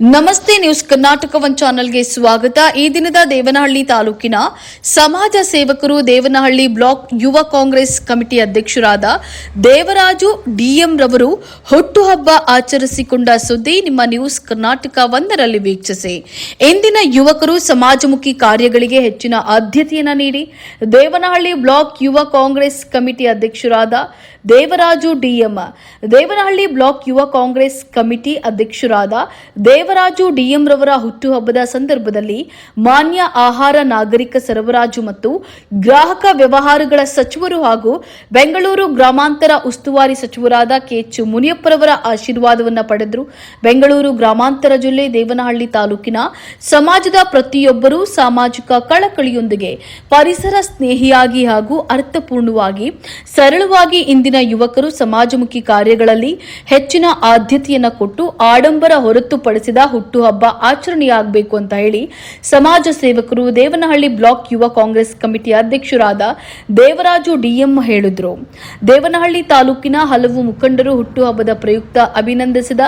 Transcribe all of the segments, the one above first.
ನಮಸ್ತೆ news Karnataka one ಚಾನೆಲ್ಗೆ ಸ್ವಾಗತ. ಈ ದಿನದ ದೇವನಹಳ್ಳಿ ತಾಲೂಕಿನ ಸಮಾಜ ಸೇವಕರು ದೇವನಹಳ್ಳಿ ಬ್ಲಾಕ್ ಯುವ ಕಾಂಗ್ರೆಸ್ ಕಮಿಟಿ ಅಧ್ಯಕ್ಷರಾದ ದೇವರಾಜು ಡಿಎಂ ರವರು ಹುಟ್ಟುಹಬ್ಬ ಆಚರಿಸಿಕೊಂಡ ಸುದ್ದಿ ನಿಮ್ಮ ನ್ಯೂಸ್ ಕರ್ನಾಟಕ ಒಂದರಲ್ಲಿ ವೀಕ್ಷಿಸಿ. ಇಂದಿನ ಯುವಕರು ಸಮಾಜಮುಖಿ ಕಾರ್ಯಗಳಿಗೆ ಹೆಚ್ಚಿನ ಆದ್ಯತೆಯನ್ನು ನೀಡಿ. ದೇವನಹಳ್ಳಿ ಬ್ಲಾಕ್ ಯುವ ಕಾಂಗ್ರೆಸ್ ಕಮಿಟಿ ಅಧ್ಯಕ್ಷರಾದ ದೇವರಾಜು ಡಿಎಂ. ದೇವನಹಳ್ಳಿ ಬ್ಲಾಕ್ ಯುವ ಕಾಂಗ್ರೆಸ್ ಕಮಿಟಿ ಅಧ್ಯಕ್ಷರಾದ ದೇವರಾಜು ಡಿಎಂ ರವರ ಹುಟ್ಟುಹಬ್ಬದ ಸಂದರ್ಭದಲ್ಲಿ ಮಾನ್ಯ ಆಹಾರ ನಾಗರಿಕ ಸರಬರಾಜು ಮತ್ತು ಗ್ರಾಹಕ ವ್ಯವಹಾರಗಳ ಸಚಿವರು ಹಾಗೂ ಬೆಂಗಳೂರು ಗ್ರಾಮಾಂತರ ಉಸ್ತುವಾರಿ ಸಚಿವರಾದ ಕೆಎಚ್ ಮುನಿಯಪ್ಪರವರ ಆಶೀರ್ವಾದವನ್ನು ಪಡೆದರು. ಬೆಂಗಳೂರು ಗ್ರಾಮಾಂತರ ಜಿಲ್ಲೆ ದೇವನಹಳ್ಳಿ ತಾಲೂಕಿನ ಸಮಾಜದ ಪ್ರತಿಯೊಬ್ಬರೂ ಸಾಮಾಜಿಕ ಕಳಕಳಿಯೊಂದಿಗೆ ಪರಿಸರ ಸ್ನೇಹಿಯಾಗಿ ಹಾಗೂ ಅರ್ಥಪೂರ್ಣವಾಗಿ ಸರಳವಾಗಿ ಇಂದಿನ ಯುವಕರು ಸಮಾಜಮುಖಿ ಕಾರ್ಯಗಳಲ್ಲಿ ಹೆಚ್ಚಿನ ಆದ್ಯತೆಯನ್ನು ಕೊಟ್ಟು ಆಡಂಬರ ಹೊರತುಪಡಿಸಿದ ಹುಟ್ಟುಹಬ್ಬ ಆಚರಣೆಯಾಗಬೇಕು ಅಂತ ಹೇಳಿ ಸಮಾಜ ಸೇವಕರು ದೇವನಹಳ್ಳಿ ಬ್ಲಾಕ್ ಯುವ ಕಾಂಗ್ರೆಸ್ ಕಮಿಟಿ ಅಧ್ಯಕ್ಷರಾದ ದೇವರಾಜು ಡಿಎಂ ಹೇಳಿದ್ರು. ದೇವನಹಳ್ಳಿ ತಾಲೂಕಿನ ಹಲವು ಮುಖಂಡರು ಹುಟ್ಟುಹಬ್ಬದ ಪ್ರಯುಕ್ತ ಅಭಿನಂದಿಸಿದ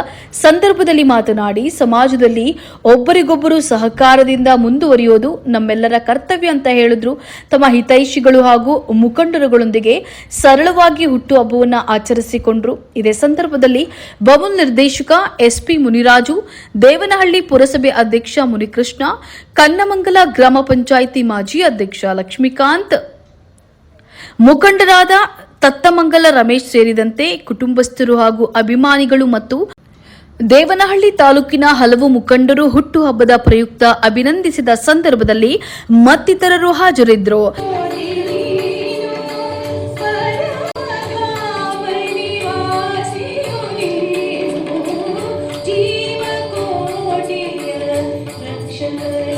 ಸಂದರ್ಭದಲ್ಲಿ ಮಾತನಾಡಿ, ಸಮಾಜದಲ್ಲಿ ಒಬ್ಬರಿಗೊಬ್ಬರು ಸಹಕಾರದಿಂದ ಮುಂದುವರಿಯೋದು ನಮ್ಮೆಲ್ಲರ ಕರ್ತವ್ಯ ಅಂತ ಹೇಳಿದ್ರು. ತಮ್ಮ ಹಿತೈಷಿಗಳು ಹಾಗೂ ಮುಖಂಡರುಗಳೊಂದಿಗೆ ಸರಳವಾಗಿ ಹುಟ್ಟುಹಬ್ಬವನ್ನು ಆಚರಿಸಿಕೊಂಡರು. ಇದೇ ಸಂದರ್ಭದಲ್ಲಿ ಬಬುಲ್ ನಿರ್ದೇಶಕ ಎಸ್ಪಿ ಮುನಿರಾಜು, ದೇವನಹಳ್ಳಿ ಪುರಸಭೆ ಅಧ್ಯಕ್ಷ ಮುನಿಕೃಷ್ಣ, ಕನ್ನಮಂಗಲ ಗ್ರಾಮ ಪಂಚಾಯಿತಿ ಮಾಜಿ ಅಧ್ಯಕ್ಷ ಲಕ್ಷ್ಮೀಕಾಂತ್, ಮುಖಂಡರಾದ ತತ್ತಮಂಗಲ ರಮೇಶ್ ಸೇರಿದಂತೆ ಕುಟುಂಬಸ್ಥರು ಹಾಗೂ ಅಭಿಮಾನಿಗಳು ಮತ್ತು ದೇವನಹಳ್ಳಿ ತಾಲೂಕಿನ ಹಲವು ಮುಖಂಡರು ಹುಟ್ಟುಹಬ್ಬದ ಪ್ರಯುಕ್ತ ಅಭಿನಂದಿಸಿದ ಸಂದರ್ಭದಲ್ಲಿ ಮತ್ತಿತರರು ಹಾಜರಿದ್ದರು. Thank you.